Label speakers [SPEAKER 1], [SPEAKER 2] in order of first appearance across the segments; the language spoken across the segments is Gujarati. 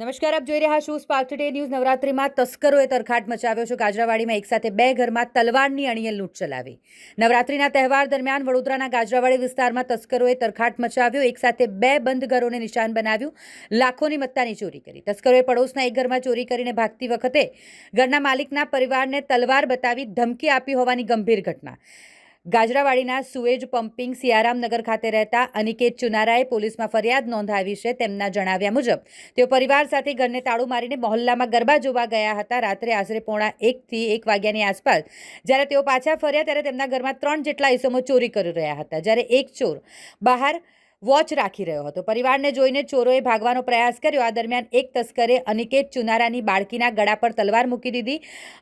[SPEAKER 1] નમસ્કાર, આપ જોઈ રહ્યા છો સ્પાર્ક ટુડે ન્યૂઝ નવરાત્રીમાં તસ્કરોએ તરખાટ મચાવ્યો છે. ગાજરાવાડીમાં એકસાથે બે ઘરમાં તલવારની અણીએ લૂંટ ચલાવી. નવરાત્રીના તહેવાર દરમિયાન વડોદરાના ગાજરાવાડી વિસ્તારમાં તસ્કરોએ તરખાટ મચાવ્યો. એકસાથે બે બંધ ઘરોને નિશાન બનાવ્યું. લાખોની મત્તાની ચોરી કરી. તસ્કરોએ પડોશના એક ઘરમાં ચોરી કરીને ભાગતી વખતે ઘરના માલિકના પરિવારને તલવાર બતાવી ધમકી આપી હોવાની ગંભીર ઘટના. ગાજરાવાડીના સુએજ પમ્પિંગ સિયારામનગર ખાતે રહેતા અનિકેત ચુનારાએ પોલીસમાં ફરિયાદ નોંધાવી છે તેમના જણાવ્યા મુજબ. તેઓ પરિવાર સાથે ઘરને તાળું મારીને મહોલ્લામાં ગરબા જોવા ગયા હતા. રાત્રે આશરે પોણા એકથી એક વાગ્યાની આસપાસ જ્યારે તેઓ પાછા ફર્યા ત્યારે તેમના ઘરમાં ત્રણ જેટલા ઇસમો ચોરી કરી રહ્યા હતા. જ્યારે એક ચોર બહાર વોચ રાખી રહ્યો હતો. પરિવારને જોઈને ચોરોએ ભાગવાનો પ્રયાસ કર્યો. આ દરમિયાન એક તસ્કરે અનિકેત ચુનારાની બાળકીના ગળા પર તલવાર મૂકી દીધી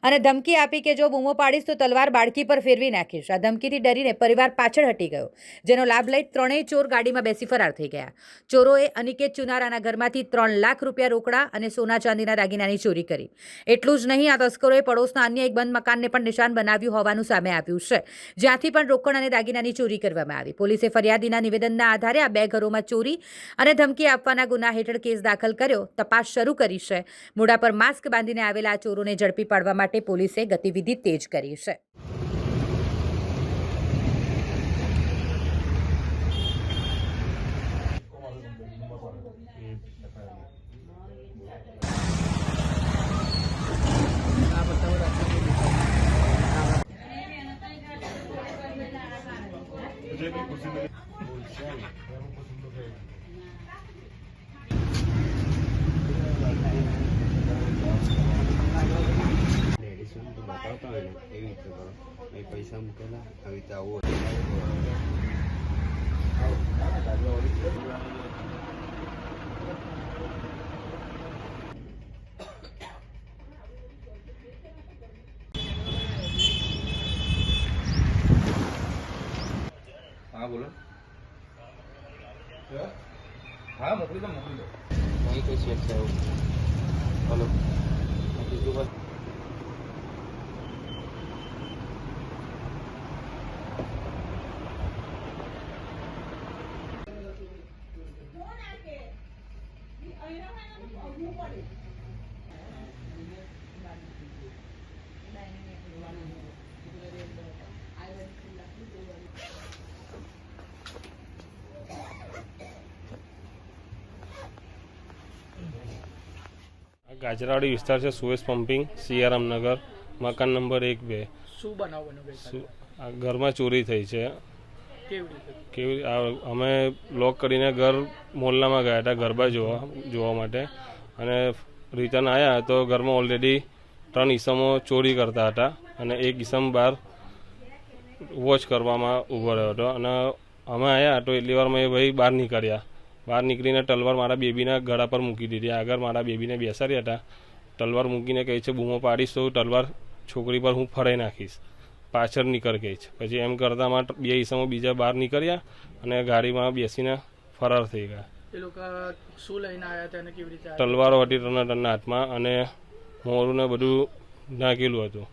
[SPEAKER 1] અને ધમકી આપી કે જો બૂમો પાડીશ તો તલવાર બાળકી પર ફેરવી નાખીશ. આ ધમકીથી ડરીને પરિવાર પાછળ હટી ગયો, જેનો લાભ લઈ ત્રણેય ચોર ગાડીમાં બેસી ફરાર થઈ ગયા. ચોરોએ અનિકેત ચુનારાના ઘરમાંથી ત્રણ લાખ રૂપિયા રોકડા અને સોના ચાંદીના દાગીનાની ચોરી કરી. એટલું જ નહીં, આ તસ્કરોએ પડોશના અન્ય એક બંધ મકાનને પણ નિશાન બનાવ્યું હોવાનું સામે આવ્યું છે. જ્યાંથી પણ રોકડ અને દાગીનાની ચોરી કરવામાં આવી. પોલીસે ફરિયાદીના નિવેદનના આધારે બે ઘરોમાં ચોરી અને ધમકી આપવાના ગુના હેઠળ કેસ દાખલ કર્યો. તપાસ શરૂ કરી છે. મોઢા પર માસ્ક બાંધીને આવેલા આ ચોરોને ઝડપી પાડવા માટે પોલીસે ગતિવિધિ તેજ કરી છે.
[SPEAKER 2] તો બતાવતા એવી રીતે કરો પૈસા મૂકેલા આવી રીતે આવું
[SPEAKER 3] હા બોલો હા મોકલી દો મોકલી દો.
[SPEAKER 2] નહીં કઈ સેટ છે એવું હલો. બીજું બસ
[SPEAKER 4] આ ગાજરાવાડી વિસ્તાર છે સુએસ પમ્પિંગ સિયારામનગર મકાન નંબર એક બે.
[SPEAKER 5] શું બનાવ બન્યો ગઈકાલે
[SPEAKER 4] સુ- આ ઘરમાં ચોરી થઈ છે.
[SPEAKER 5] કેવી રીતે?
[SPEAKER 4] કેવી આ અમે લોક કરીને ઘર મોહલ્લામાં ગયા હતા ગરબા જોવા જોવા માટે. અને રિટર્ન આવ્યા તો ઘરમાં ઓલરેડી ત્રણ ઈસમો ચોરી કરતા હતા અને એક ઈસમ બહાર વોચ કરવામાં ઊભો રહ્યો હતો. અને અમે આવ્યા તો એટલી વારમાં એ ભાઈ બહાર નીકળ્યા. બહાર નીકળીને તલવાર મારા બેબીના ગળા પર મૂકી દીધી. આગળ મારા બેબીને બેસાડ્યા હતા. તલવાર મૂકીને કહે છે બૂમો પાડીશ તો તલવાર છોકરી પર હું ફરાઈ નાખીશ. પાછળ નીકળ ગઈ છે. પછી એમ કરતામાં બે ઈસમો બીજા બહાર નીકળ્યા અને ગાડીમાં બેસીને ફરાર થઈ ગયા.
[SPEAKER 5] એ લોકો શું લઈને આવ્યા હતા અને કેવી રીતે
[SPEAKER 4] તલવારો હતી ટના ટનના હાથમાં અને મોરું ને બધું નાખેલું હતું.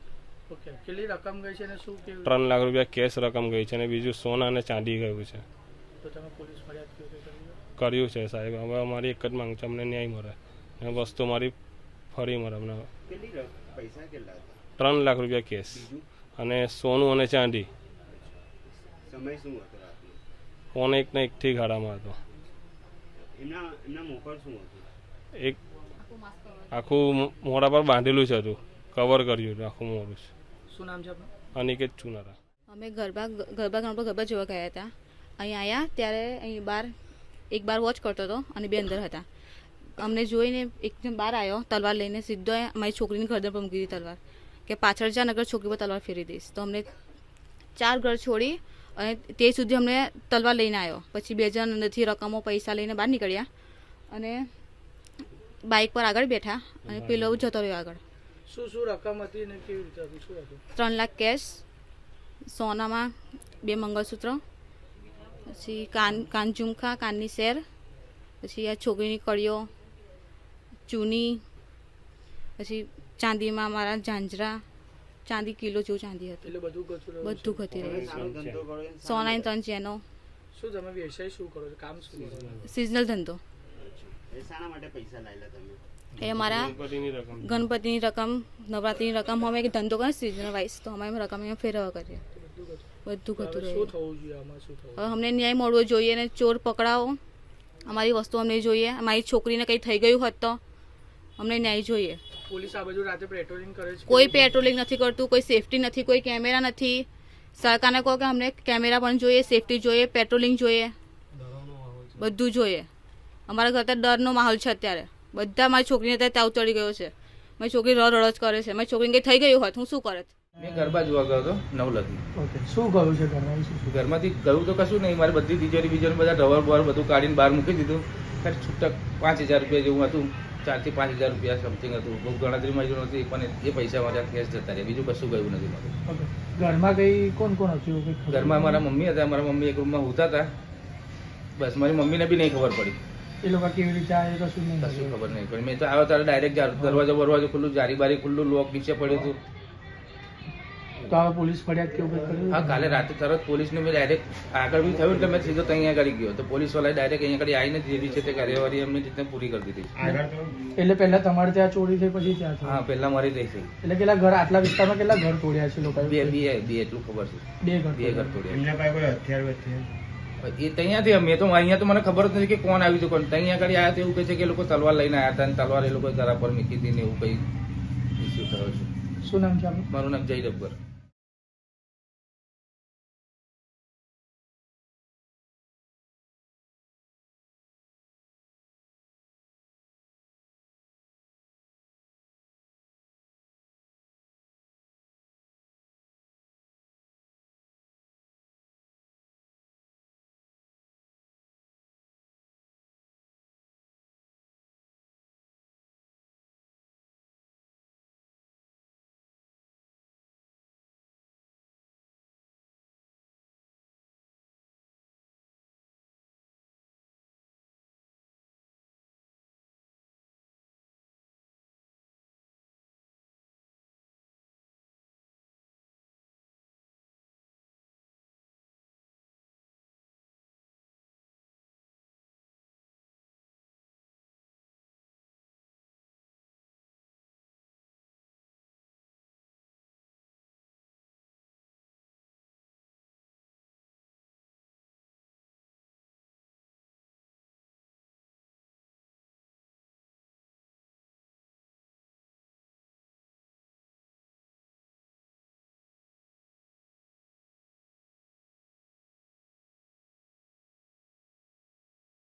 [SPEAKER 5] કેટલી રકમ ગઈ છે અને શું
[SPEAKER 4] ત્રણ લાખ રૂપિયા કેશ રકમ ગઈ છે અને બીજું સોના અને ચાંદી ગયું છે.
[SPEAKER 5] તો તમે પોલીસ ફરિયાદ કેવી રીતે કરી
[SPEAKER 4] કર્યું છે સાહેબ. હવે અમારી એક જ માંગ છે અમને ન્યાય મળે. અને વસ્તુ મારી ફરી મળે અમને. ત્રણ લાખ રૂપિયા કેસ. અને સોનું અને ચાંદી. ફોન એક ને એકથી ગાડામાં હતો. એક આખું મોઢા પર બાંધેલું છે હતું. કવર કર્યું હતું આખું મોઢું
[SPEAKER 5] શું નામ છે
[SPEAKER 4] અનિકેત ચુનારા.
[SPEAKER 6] અમે ગરબા ગરબા ગ્રાઉન્ડ પર ગરબા જોવા ગયા હતા. અહીં આવ્યા ત્યારે અહીં બાર એક બાર વોચ કરતો હતો અને બે અંદર હતા. અમને જોઈને એકદમ બહાર આવ્યો તલવાર લઈને સીધો મારી છોકરીની ગરદન પર મૂકી દીધી તલવાર. કે પાછળ જા નગર છોકરી પર તલવાર ફેરી દઈશ. તો અમને ચાર ઘર છોડી અને તે સુધી અમને તલવાર લઈને આવ્યો. પછી બે જણ અંદરથી રકમો પૈસા લઈને બહાર નીકળ્યા અને બાઇક પર આગળ બેઠા અને પેલો જતો રહ્યો આગળ.
[SPEAKER 5] શું શું રકમ હતી કેવી રીતે હતું?
[SPEAKER 6] ત્રણ લાખ કેશ સોનામાં બે મંગળસૂત્ર પછી કાન કાન ઝુમખા કાનની સેર પછી આ છોકરીની કળીઓ ચૂની પછી ચાંદીમાં મારા ઝાંઝરા ચાંદી કિલો જેવું ચાંદી હતું.
[SPEAKER 5] બધું
[SPEAKER 6] ઘટી રહ્યું સોનાની ત્રણ ચેનો.
[SPEAKER 5] શું તમે વ્યવસાય શું કરો છો? કામ શું
[SPEAKER 6] સિઝનલ ધંધો.
[SPEAKER 2] એ શાના માટે પૈસા લાયેલા તમે?
[SPEAKER 6] એ અમારા
[SPEAKER 4] ગણપતિની રકમ.
[SPEAKER 6] નવરાત્રિની રકમ અમે એક ધંધો કરે સિઝનલ વાઇઝ તો અમે રકમ એમાં ફેરવવા કરીએ બધું ગતું હવે અમને ન્યાય મળવો જોઈએ અને ચોર પકડાવો. અમારી વસ્તુ અમને જોઈએ. અમારી છોકરીને કંઈ થઈ ગયું હોત તો અમને ન્યાય જોઈએ.
[SPEAKER 5] પોલીસ આ બાજુ રાતે પેટ્રોલિંગ કરે છે?
[SPEAKER 6] કોઈ પેટ્રોલિંગ નથી કરતું કોઈ સેફટી નથી કોઈ કેમેરા નથી. સરકારને કહો કે અમને કેમેરા પણ જોઈએ સેફટી જોઈએ પેટ્રોલિંગ જોઈએ. બધું જોઈએ. અમારા ઘર ડરનો માહોલ છે અત્યારે. બધા મારી છોકરીને અત્યારે તાવ ચડી ગયો છે. મારી છોકરી રડ રડ જ કરે છે. મારી છોકરીને કંઈ થઈ ગયું હોત હું શું કરત?
[SPEAKER 3] મેં ગરબા જોવા ગયો હતો નવલખી
[SPEAKER 5] ઓકે શું ગયું છે ઘરમાં?
[SPEAKER 3] ઘરમાંથી ગયું તો કશું નહીં મારે બધી તિજોરી બીજોરી બધા રબર બવર બધું કાઢીને બહાર મૂકી દીધું. ખાલી છૂટક પાંચ હજાર રૂપિયા જેવું હતું ચારથી પાંચ હજાર રૂપિયા સમથિંગ હતું. બહુ ગણતરીમાં જેવું નથી પણ એ પૈસા મારા કેશ જતા રહ્યા. બીજું કશું ગયું નથી મારું.
[SPEAKER 5] ઘરમાં કઈ કોણ કોણ હતું?
[SPEAKER 3] ઘરમાં મારા મમ્મી હતા મારા મમ્મી એક રૂમમાં હોતા હતા. બસ મારી મમ્મીને બી નહીં ખબર પડી.
[SPEAKER 5] એ લોકો કેવી રીતે આવે કશું નહીં
[SPEAKER 3] કશું ખબર. નહીં પડી. મેં તો આવ્યો ત્યારે ડાયરેક્ટ દરવાજો બરવાજો ખુલ્લું જારી બારી ખુલ્લું લોક નીચે પડ્યું હતું.
[SPEAKER 5] તો હવે પોલીસ ફરિયાદ કેવું કંઈ કર્યું
[SPEAKER 3] હા કાલે રાતે તરત પોલીસને મેં ડાયરેક્ટ આગળ બી થયું એટલે મેં સીધો ત્યાં આગળ ગયો. તો પોલીસવાળા ડાયરેક્ટ અહીંયા આગળ આવીને જે બી છે તે કાર્યવાહી એમની રીતે પૂરી કરી દીધી
[SPEAKER 5] એટલે પહેલા તમારે ત્યાં ચોરી થઈ પછી ત્યાં
[SPEAKER 3] હા પહેલા મારી રહી છે
[SPEAKER 5] એટલે કેટલા ઘર આટલા વિસ્તારમાં કેટલા ઘર તોડ્યા છે લોકો
[SPEAKER 3] બે બે બે એટલું ખબર છે.
[SPEAKER 5] બે ઘર
[SPEAKER 3] બે ઘર
[SPEAKER 5] તોડ્યા.
[SPEAKER 3] એ ત્યાંથી અમે તો અહીંયા તો મને ખબર જ નથી કે કોણ આવ્યું હતું કોણ ત્યાં આગળ આવ્યા તો એવું કહે છે કે એ લોકો તલવાર લઈને આવ્યા હતા અને તલવાર એ લોકો જરા પર મૂકી હતી ને એવું કઈ ઇસ્યુ થયો છે.
[SPEAKER 5] શું નામ છે
[SPEAKER 3] મારું નામ જય ડબ્બર